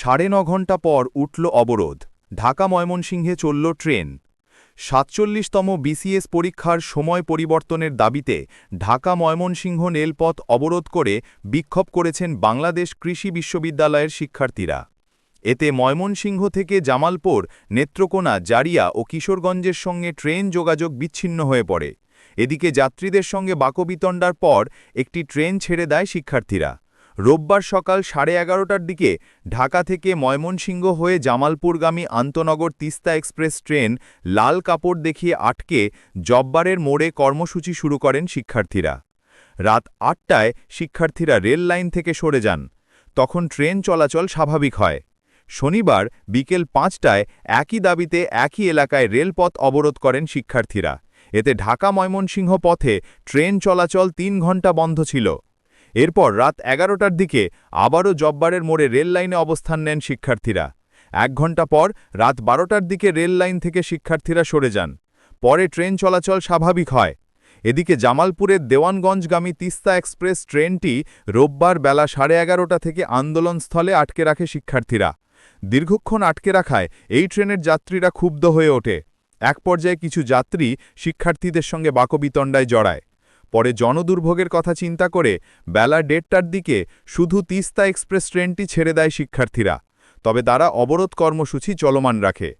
সাড়ে ন ঘণ্টা পর উঠল অবরোধ। ঢাকা ময়মনসিংহে চলল ট্রেন। সাতচল্লিশতম বিসিএস পরীক্ষার সময় পরিবর্তনের দাবিতে ঢাকা ময়মনসিংহ রেলপথ অবরোধ করে বিক্ষোভ করেছেন বাংলাদেশ কৃষি বিশ্ববিদ্যালয়ের শিক্ষার্থীরা। এতে ময়মনসিংহ থেকে জামালপুর, নেত্রকোনা, জারিয়া ও কিশোরগঞ্জের সঙ্গে ট্রেন যোগাযোগ বিচ্ছিন্ন হয়ে পড়ে। এদিকে যাত্রীদের সঙ্গে বাকবিতণ্ডার পর একটি ট্রেন ছেড়ে দেয় শিক্ষার্থীরা। রোববার সকাল সাড়ে এগারোটার দিকে ঢাকা থেকে ময়মনসিংহ হয়ে জামালপুরগামী আন্তনগর তিস্তা এক্সপ্রেস ট্রেন লাল কাপড় দেখিয়ে আটকে জব্বারের মোড়ে কর্মসূচি শুরু করেন শিক্ষার্থীরা। রাত আটটায় শিক্ষার্থীরা রেল লাইন থেকে সরে যান। তখন ট্রেন চলাচল স্বাভাবিক হয়। শনিবার বিকেল পাঁচটায় একই দাবিতে একই এলাকায় রেলপথ অবরোধ করেন শিক্ষার্থীরা। এতে ঢাকা ময়মনসিংহ পথে ট্রেন চলাচল তিন ঘণ্টা বন্ধ ছিল। এরপর রাত এগারোটার দিকে আবারও জব্বারের মোড়ে রেল লাইনে অবস্থান নেন শিক্ষার্থীরা। এক ঘণ্টা পর রাত বারোটার দিকে রেল লাইন থেকে শিক্ষার্থীরা সরে যান। পরে ট্রেন চলাচল স্বাভাবিক হয়। এদিকে জামালপুরের দেওয়ানগঞ্জগামী তিস্তা এক্সপ্রেস ট্রেনটি রোববার বেলা সাড়ে এগারোটা থেকে আন্দোলনস্থলে আটকে রাখে শিক্ষার্থীরা। দীর্ঘক্ষণ আটকে রাখায় এই ট্রেনের যাত্রীরা ক্ষুব্ধ হয়ে ওঠে। এক পর্যায়ে কিছু যাত্রী শিক্ষার্থীদের সঙ্গে বাকবিতণ্ডায় জড়ায়। পরে জনদুর্ভোগের কথা চিন্তা করে বেলা দেড়টার দিকে শুধু তিস্তা এক্সপ্রেস ট্রেনটি ছেড়ে দেয় শিক্ষার্থীরা। তবে তারা অবরোধ কর্মসূচি চলমান রাখে।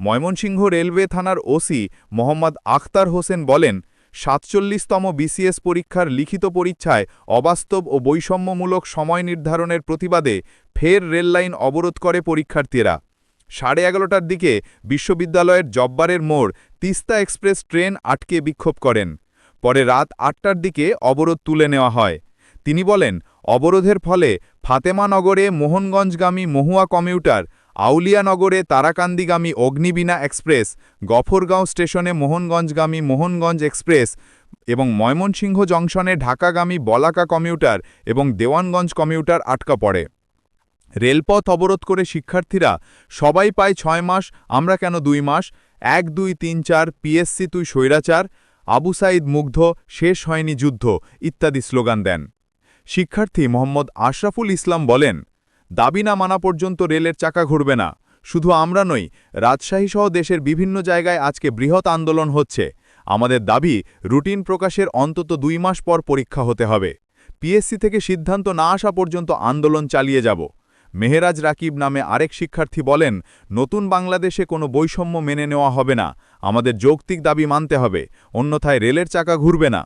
ময়মনসিংহ রেলওয়ে থানার ওসি মোহাম্মদ আখতার হোসেন বলেন, সাতচল্লিশতম বিসিএস পরীক্ষার লিখিত পরীক্ষায় অবাস্তব ও বৈষম্যমূলক সময় নির্ধারণের প্রতিবাদে ফের রেললাইন অবরোধ করে পরীক্ষার্থীরা। সাড়ে এগারোটার দিকে বিশ্ববিদ্যালয়ের জব্বারের মোড় তিস্তা এক্সপ্রেস ট্রেন আটকে বিক্ষোভ করেন। পরে রাত আটটার দিকে অবরোধ তুলে নেওয়া হয়। তিনি বলেন, অবরোধের ফলে ফাতেমানগরে মোহনগঞ্জগামী মহুয়া কমিউটার আউলিয়ানগরে তারাকান্দিগামী অগ্নিবীণা এক্সপ্রেস, গফরগাঁও স্টেশনে মোহনগঞ্জগামী মোহনগঞ্জ এক্সপ্রেস এবং ময়মনসিংহ জংশনে ঢাকাগামী বলাকা কমিউটার এবং দেওয়ানগঞ্জ কমিউটার আটকা পড়ে। রেলপথ অবরোধ করে শিক্ষার্থীরা, সবাই পায় ছয় মাস, আমরা কেন দুই মাস? এক, দুই, তিন, চার পিএসসি তুই স্বৈরাচার আবু সাইদ মুগ্ধ, শেষ হয়নি যুদ্ধ, ইত্যাদি স্লোগান দেন। শিক্ষার্থী মোহাম্মদ আশরাফুল ইসলাম বলেন, দাবি না মানা পর্যন্ত রেলের চাকা ঘুরবে না। শুধু আমরা নই রাজশাহীসহ দেশের বিভিন্ন জায়গায় আজকে বৃহৎ আন্দোলন হচ্ছে। আমাদের দাবি, রুটিন প্রকাশের অন্তত দুই মাস পর পরীক্ষা হতে হবে। পিএসসি থেকে সিদ্ধান্ত না আসা পর্যন্ত আন্দোলন চালিয়ে যাব। মেহেরাজ রাকিব নামে আরেক শিক্ষার্থী বলেন, নতুন বাংলাদেশে কোনো বৈষম্য মেনে নেওয়া হবে না। আমাদের যৌক্তিক দাবি মানতে হবে। অন্যথায় রেলের চাকা ঘুরবে না।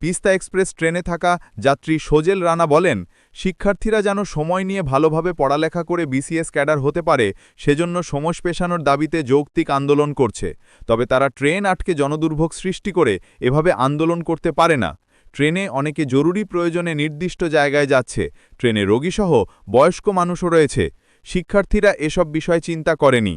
পিস্তা এক্সপ্রেস ট্রেনে থাকা যাত্রী সোজেল রানা বলেন, শিক্ষার্থীরা যেন সময় নিয়ে ভালোভাবে পড়ালেখা করে বিসিএস ক্যাডার হতে পারে, সেজন্য সমস পেশানোর দাবিতে যৌক্তিক আন্দোলন করছে। তবে তারা ট্রেন আটকে জনদুর্ভোগ সৃষ্টি করে এভাবে আন্দোলন করতে পারে না। ট্রেনে অনেকে জরুরি প্রয়োজনে নির্দিষ্ট জায়গায় যাচ্ছে। ট্রেনে রোগীসহ বয়স্ক মানুষও রয়েছে। শিক্ষার্থীরা এসব বিষয় চিন্তা করেনি।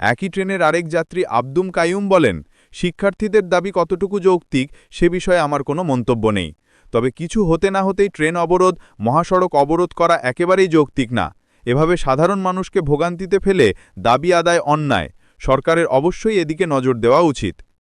একই ট্রেনের আরেক যাত্রী আব্দুম কায়ুম বলেন, শিক্ষার্থীদের দাবি কতটুকু যৌক্তিক সে বিষয়ে আমার কোনো মন্তব্য নেই। তবে কিছু হতে না হতেই ট্রেন অবরোধ, মহাসড়ক অবরোধ করা একেবারেই যৌক্তিক না। এভাবে সাধারণ মানুষকে ভোগান্তিতে ফেলে দাবি আদায় অন্যায়। সরকারের অবশ্যই এদিকে নজর দেওয়া উচিত।